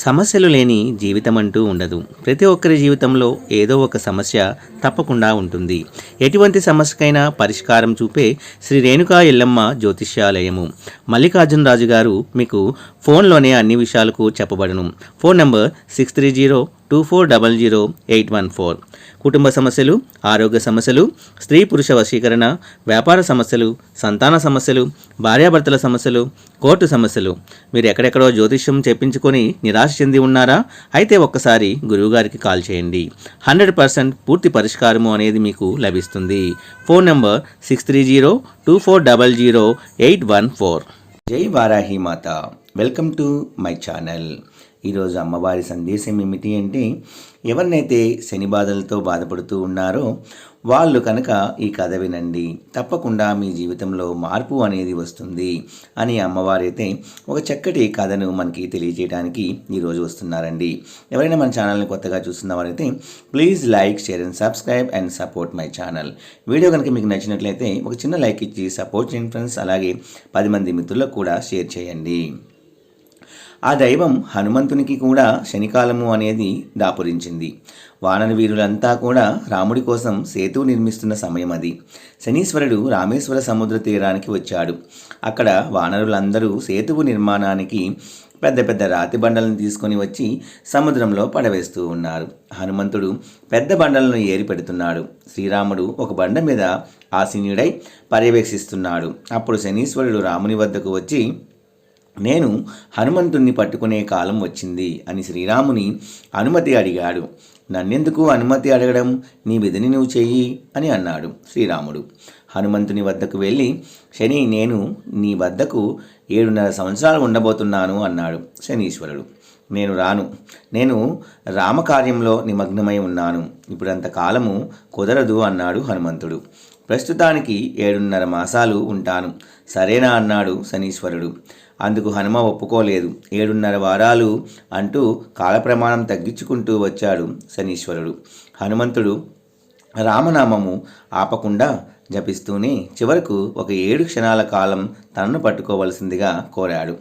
సమస్యలు లేని జీవితం అంటూ ఉండదు. ప్రతి ఒక్కరి జీవితంలో ఏదో ఒక సమస్య తప్పకుండా ఉంటుంది. ఎటువంటి సమస్యకైనా పరిష్కారం చూపే శ్రీ రేణుకా ఎల్లమ్మ జ్యోతిష్యాలయము. మల్లికార్జున రాజు గారు మీకు ఫోన్లోనే అన్ని విషయాలకు చెప్పబడను. Phone number six three zero two four double zero eight one four. కుటుంబ సమస్యలు ఆరోగ్య సమస్యలు స్త్రీ పురుష వశీకరణ వ్యాపార సమస్యలు సంతాన సమస్యలు భార్యాభర్తల సమస్యలు కోర్టు సమస్యలు. మీరు ఎక్కడెక్కడో జ్యోతిష్యం చెప్పించుకొని నిరాశ చెంది ఉన్నారా? అయితే ఒక్కసారి గురువుగారికి కాల్ చేయండి. హండ్రెడ్ పర్సెంట్ పూర్తి పరిష్కారము అనేది మీకు లభిస్తుంది. Phone number six three zero two four double zero eight one four. జై వారాహి మాత. Welcome to my channel. ఈరోజు అమ్మవారి సందేశం ఏమిటి అంటే ఎవరినైతే శని బాధలతో బాధపడుతూ ఉన్నారో వాళ్ళు కనుక ఈ కథ వినండి. తప్పకుండా మీ జీవితంలో మార్పు అనేది వస్తుంది అని అమ్మవారైతే ఒక చక్కటి కథను మనకి తెలియజేయడానికి ఈరోజు వస్తున్నారండి. ఎవరైనా మన ఛానల్ని కొత్తగా చూస్తున్న వారైతే please like share and subscribe and support my channel. Video కనుక మీకు నచ్చినట్లయితే ఒక చిన్న లైక్ ఇచ్చి సపోర్ట్ చేయండి ఫ్రెండ్స్. అలాగే పది మంది మిత్రులకు కూడా షేర్ చేయండి. ఆ దైవం హనుమంతునికి కూడా శనికాలము అనేది దాపురించింది. వానర వీరులంతా కూడా రాముడి కోసం సేతువు నిర్మిస్తున్న సమయం అది. శనీశ్వరుడు రామేశ్వర సముద్ర తీరానికి వచ్చాడు. అక్కడ వానరులందరూ సేతువు నిర్మాణానికి పెద్ద పెద్ద రాతి బండలను తీసుకొని వచ్చి సముద్రంలో పడవేస్తూ ఉన్నారు. హనుమంతుడు పెద్ద బండలను ఏరి పెడుతున్నాడు. శ్రీరాముడు ఒక బండ మీద ఆసీనుడై పర్యవేక్షిస్తున్నాడు. అప్పుడు శనీశ్వరుడు రాముని వద్దకు వచ్చి నేను హనుమంతుణ్ణి పట్టుకునే కాలం వచ్చింది అని శ్రీరాముని అనుమతి అడిగాడు. నన్నెందుకు అనుమతి అడగడం? నీ విధిని నువ్వు చెయ్యి అని అన్నాడు శ్రీరాముడు. హనుమంతుని వద్దకు వెళ్ళి శని నేను నీ వద్దకు ఏడున్నర సంవత్సరాలు ఉండబోతున్నాను అన్నాడు శనీశ్వరుడు. నేను రాను. నేను రామకార్యంలో నిమగ్నమై ఉన్నాను. ఇప్పుడంత కాలము కుదరదు అన్నాడు హనుమంతుడు. ప్రస్తుతానికి ఏడున్నర మాసాలు ఉంటాను. సరేనా అన్నాడు శనీశ్వరుడు. అందుకు హనుమ ఒప్పుకోలేదు. ఏడున్నర వారాలు అంటూ కాలప్రమాణం తగ్గించుకుంటూ వచ్చాడు శనీశ్వరుడు. హనుమంతుడు రామనామము ఆపకుండా జపిస్తూనే చివరకు ఒక ఏడు క్షణాల కాలం తనను పట్టుకోవలసిందిగా కోరాడు.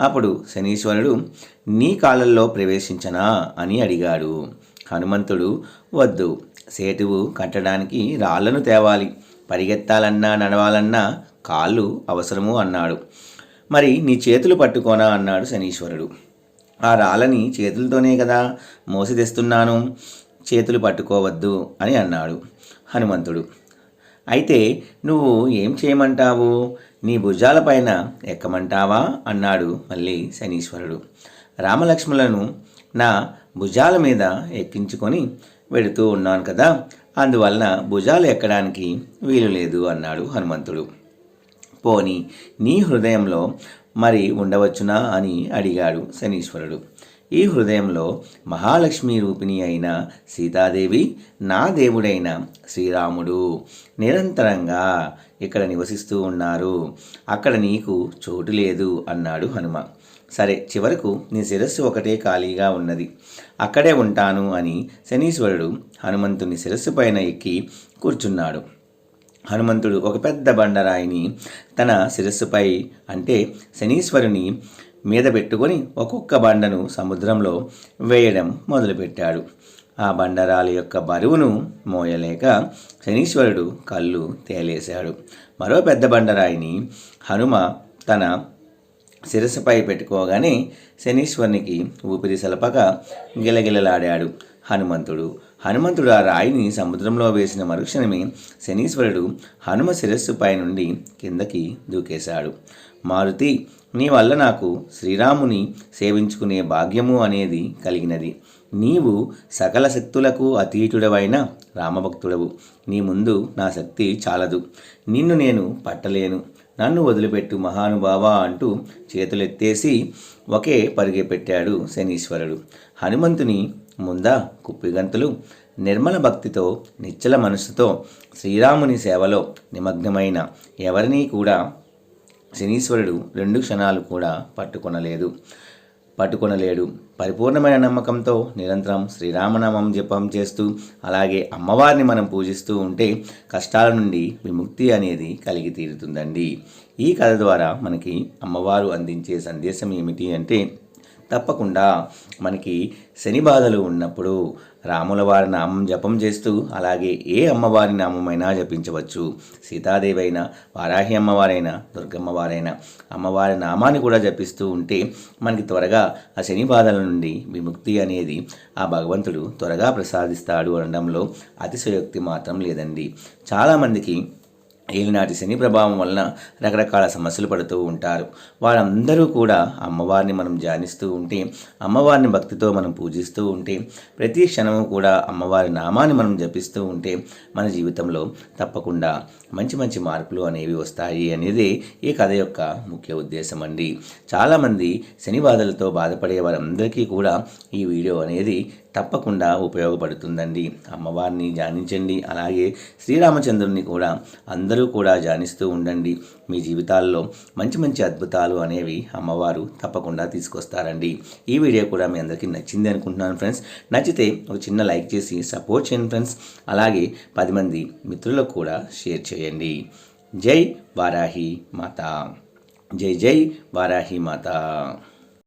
అప్పుడు శనీశ్వరుడు నీ కాలంలో ప్రవేశించనా? అని అడిగాడు. హనుమంతుడు వద్దు. సేతువు కట్టడానికి రాళ్ళను తేవాలి. పరిగెత్తాలన్నా నడవాలన్నా కాళ్ళు అవసరము అన్నాడు. మరి నీ చేతులు పట్టుకోనా అన్నాడు శనీశ్వరుడు. ఆ రాళ్ళని చేతులతోనే కదా మోసి తెస్తున్నాను చేతులు పట్టుకోవద్దు అని అన్నాడు హనుమంతుడు. అయితే నువ్వు ఏం చేయమంటావు? నీ భుజాలపైన ఎక్కమంటావా? అన్నాడు మళ్ళీ శనీశ్వరుడు. రామలక్ష్మణులను నా భుజాల మీద ఎక్కించుకొని వెడుతూ ఉన్నాను కదా అందువలన భుజాలు ఎక్కడానికి వీలు లేదు అన్నాడు హనుమంతుడు. పోని నీ హృదయంలో మరి ఉండవచ్చునా అని అడిగాడు శనీశ్వరుడు. ఈ హృదయంలో మహాలక్ష్మి రూపిణి అయిన సీతాదేవి నా దేవుడైన శ్రీరాముడు నిరంతరంగా ఇక్కడ నివసిస్తూ ఉన్నారు. అక్కడ నీకు చోటు లేదు అన్నాడు హనుమ. సరే చివరకు నీ శిరస్సు ఒకటే ఖాళీగా ఉన్నది. అక్కడే ఉంటాను అని శనీశ్వరుడు హనుమంతుని శిరస్సు పైన ఎక్కి కూర్చున్నాడు. హనుమంతుడు ఒక పెద్ద బండరాయిని తన శిరస్సుపై అంటే శనీశ్వరుని మీద పెట్టుకొని ఒక్కొక్క బండను సముద్రంలో వేయడం మొదలుపెట్టాడు. ఆ బండరాల యొక్క బరువును మోయలేక శనీశ్వరుడు కళ్ళు తేలేశాడు. మరో పెద్ద బండరాయిని హనుమ తన శిరస్సుపై పెట్టుకోగానే శనీశ్వరునికి ఊపిరి సలపక గిలగిలలాడాడు. హనుమంతుడు హనుమంతుడు ఆ రాయిని సముద్రంలో వేసిన మరుక్షణమే శనీశ్వరుడు హనుమ శిరస్సుపై నుండి కిందకి దూకేశాడు. మారుతి నీ వల్ల నాకు శ్రీరాముని సేవించుకునే భాగ్యము అనేది కలిగినది. నీవు సకల శక్తులకు అతీతుడవైన రామభక్తుడవు. నీ ముందు నా శక్తి చాలదు. నిన్ను నేను పట్టలేను. నన్ను వదిలిపెట్టు మహానుభావ అంటూ చేతులెత్తేసి ఒకే పరిగెపెట్టాడు శనీశ్వరుడు. హనుమంతుని ముందా కుప్పిగంతులు నిర్మల భక్తితో నిచ్చల మనస్సుతో శ్రీరాముని సేవలో నిమగ్నమైన ఎవరినీ కూడా శనీశ్వరుడు రెండు క్షణాలు కూడా పట్టుకొనలేదు. పట్టుకొనలేడు. పరిపూర్ణమైన నమ్మకంతో నిరంతరం శ్రీరామనామం జపం చేస్తూ అలాగే అమ్మవారిని మనం పూజిస్తూ ఉంటే కష్టాల నుండి విముక్తి అనేది కలిగి తీరుతుందండి. ఈ కథ ద్వారా మనకి అమ్మవారు అందించే సందేశం ఏమిటి అంటే తప్పకుండా మనకి శని బాధలు ఉన్నప్పుడు రాముల వారి నామం జపం చేస్తూ అలాగే ఏ అమ్మవారి నామమైనా జపించవచ్చు. సీతాదేవి అయినా వారాహి అమ్మవారైనా దుర్గమ్మ వారైనా అమ్మవారి నామాన్ని కూడా జపిస్తూ ఉంటే మనకి త్వరగా ఆ శని బాధల నుండి విముక్తి అనేది ఆ భగవంతుడు త్వరగా ప్రసాదిస్తాడు అనడంలో అతిశయోక్తి మాత్రం లేదండి. చాలామందికి ఏలినాటి శని ప్రభావం వలన రకరకాల సమస్యలు పడుతూ ఉంటారు. వారందరూ కూడా అమ్మవారిని మనం ధ్యానిస్తూ ఉంటే అమ్మవారిని భక్తితో మనం పూజిస్తూ ఉంటే ప్రతి క్షణము కూడా అమ్మవారి నామాన్ని మనం జపిస్తూ ఉంటే మన జీవితంలో తప్పకుండా మంచి మంచి మార్పులు అనేవి వస్తాయి అనేది ఈ కథ యొక్క ముఖ్య ఉద్దేశం అండి. చాలామంది శని బాధలతో బాధపడే వారందరికీ కూడా ఈ వీడియో అనేది తప్పకుండా ఉపయోగపడుతుందండి. అమ్మవారిని ధ్యానించండి. అలాగే శ్రీరామచంద్రుని కూడా అందరూ అందరూ కూడా ధ్యానిస్తూ ఉండండి. మీ జీవితాల్లో మంచి మంచి అద్భుతాలు అనేవి అమ్మవారు తప్పకుండా తీసుకొస్తారండి. ఈ వీడియో కూడా మీ అందరికీ నచ్చింది అనుకుంటున్నాను ఫ్రెండ్స్. నచ్చితే ఒక చిన్న లైక్ చేసి సపోర్ట్ చేయండి ఫ్రెండ్స్. అలాగే పది మంది మిత్రులకు కూడా షేర్ చేయండి. జై వారాహి మాత. జై జై వారాహి మాత.